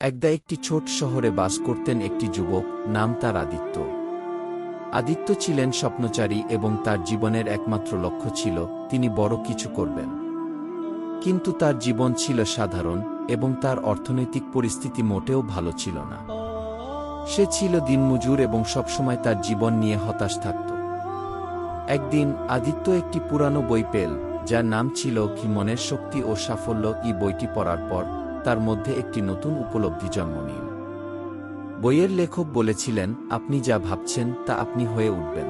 একদা একটি ছোট শহরে বাস করতেন একটি যুবক, নাম তার আদিত্য। আদিত্য ছিলেন স্বপ্নচারী এবং তার জীবনের একমাত্র লক্ষ্য ছিল, তিনি বড় কিছু করবেন। কিন্তু তার জীবন ছিল সাধারণ এবং তার অর্থনৈতিক পরিস্থিতি মোটেও ভালো ছিল না। সে ছিল দিনমজুর এবং সবসময় তার জীবন নিয়ে হতাশ থাকত। একদিন আদিত্য একটি পুরানো বই পেল, যার নাম ছিল কি মনের শক্তি ও সাফল্য ই বইটি পড়ার পর তার মধ্যে একটি নতুন উপলব্ধি জন্ম নিল বইয়ের লেখক বলেছিলেন, আপনি যা ভাবছেন, তা আপনি হয়ে উঠবেন।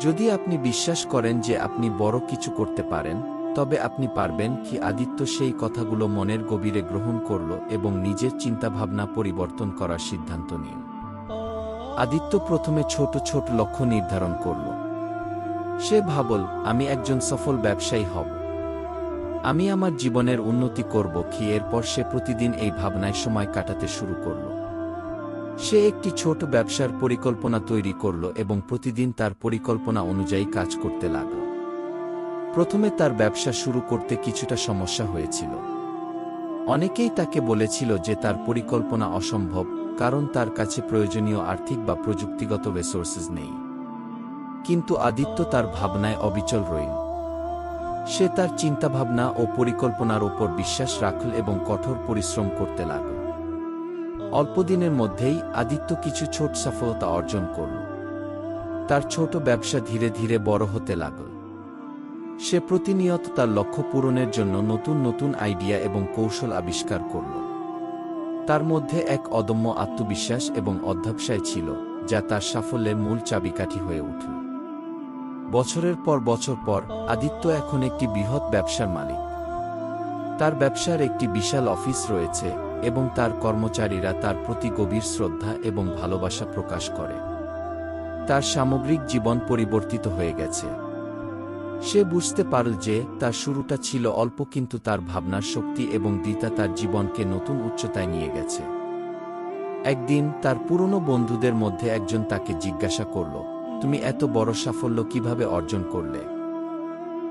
যদি আপনি বিশ্বাস করেন যে আপনি বড় কিছু করতে পারেন, তবে আপনি পারবেন কি আদিত্য সেই কথাগুলো মনের গভীরে গ্রহণ করল এবং নিজের চিন্তাভাবনা পরিবর্তন করার সিদ্ধান্ত নিন। আদিত্য প্রথমে ছোট ছোট লক্ষ্য নির্ধারণ করল। সে ভাবল, আমি একজন সফল ব্যবসায়ী হব। আমি আমার জীবনের উন্নতি করব কি এরপর সে প্রতিদিন এই ভাবনায় সময় কাটাতে শুরু করল। সে একটি ছোট ব্যবসার পরিকল্পনা তৈরি করল এবং প্রতিদিন তার পরিকল্পনা অনুযায়ী কাজ করতে লাগল। প্রথমে তার ব্যবসা শুরু করতে কিছুটা সমস্যা হয়েছিল। অনেকেই তাকে বলেছিল যে তার পরিকল্পনা অসম্ভব, কারণ তার কাছে প্রয়োজনীয় আর্থিক বা প্রযুক্তিগত রিসোর্সেস নেই। কিন্তু আদিত্য তার ভাবনায় অবিচল রইল। সে তার চিন্তাভাবনা ও পরিকল্পনার ওপর বিশ্বাস রাখল এবং কঠোর পরিশ্রম করতে লাগল। অল্পদিনের মধ্যেই আদিত্য কিছু ছোট সফলতা অর্জন করল। তার ছোট ব্যবসা ধীরে ধীরে বড় হতে লাগল। সে প্রতিনিয়ত তার লক্ষ্য পূরণের জন্য নতুন নতুন আইডিয়া এবং কৌশল আবিষ্কার করল। তার মধ্যে এক অদম্য আত্মবিশ্বাস এবং অধ্যবসায় ছিল, যা তার সাফল্যের মূল চাবিকাঠি হয়ে উঠল। বছরের পর বছর পর আদিত্য এখন একটি বৃহৎ ব্যবসার মালিক। তার ব্যবসার একটি বিশাল অফিস রয়েছে এবং তার কর্মচারীরা তার প্রতি গভীর শ্রদ্ধা এবং ভালোবাসা প্রকাশ করে। তার সামগ্রিক জীবন পরিবর্তিত হয়ে গেছে। সে বুঝতে পারল যে তার শুরুটা ছিল অল্প কিন্তু তার ভাবনার শক্তি এবং দিতা তার জীবনকে নতুন উচ্চতায় নিয়ে গেছে। একদিন তার পুরনো বন্ধুদের মধ্যে একজন তাকে জিজ্ঞাসা করল তুমি এত বড় সাফল্য কীভাবে অর্জন করলে?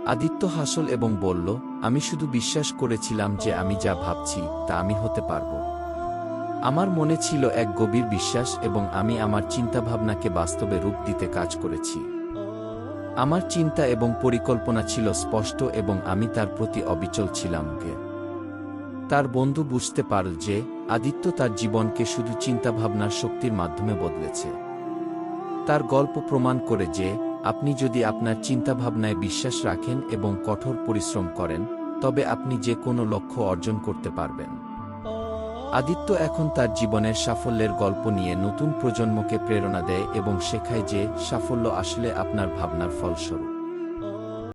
আদিত্য হাসল এবং বলল, আমি শুধু বিশ্বাস করেছিলাম যে আমি যা ভাবছি, তা আমি হতে পারব। আমার মনে ছিল এক গভীর বিশ্বাস এবং আমি আমার চিন্তাভাবনাকে বাস্তবে রূপ দিতে কাজ করেছি। আমার চিন্তা এবং পরিকল্পনা ছিল স্পষ্ট এবং আমি তার প্রতি অবিচল ছিলাম গে। তার বন্ধু বুঝতে পারল যে, আদিত্য তার জীবনকে শুধু চিন্তাভাবনার শক্তির মাধ্যমে বদলেছে। তার গল্প প্রমাণ করে যে, আপনি যদি আপনার চিন্তাভাবনায় বিশ্বাস রাখেন এবং কঠোর পরিশ্রম করেন, তবে আপনি যে কোনো লক্ষ্য অর্জন করতে পারবেন। আদিত্য এখন তার জীবনের সাফল্যের গল্প নিয়ে নতুন প্রজন্মকে প্রেরণা দেয় এবং শেখায় যে সাফল্য আসলে আপনার ভাবনার ফলস্বরূপ।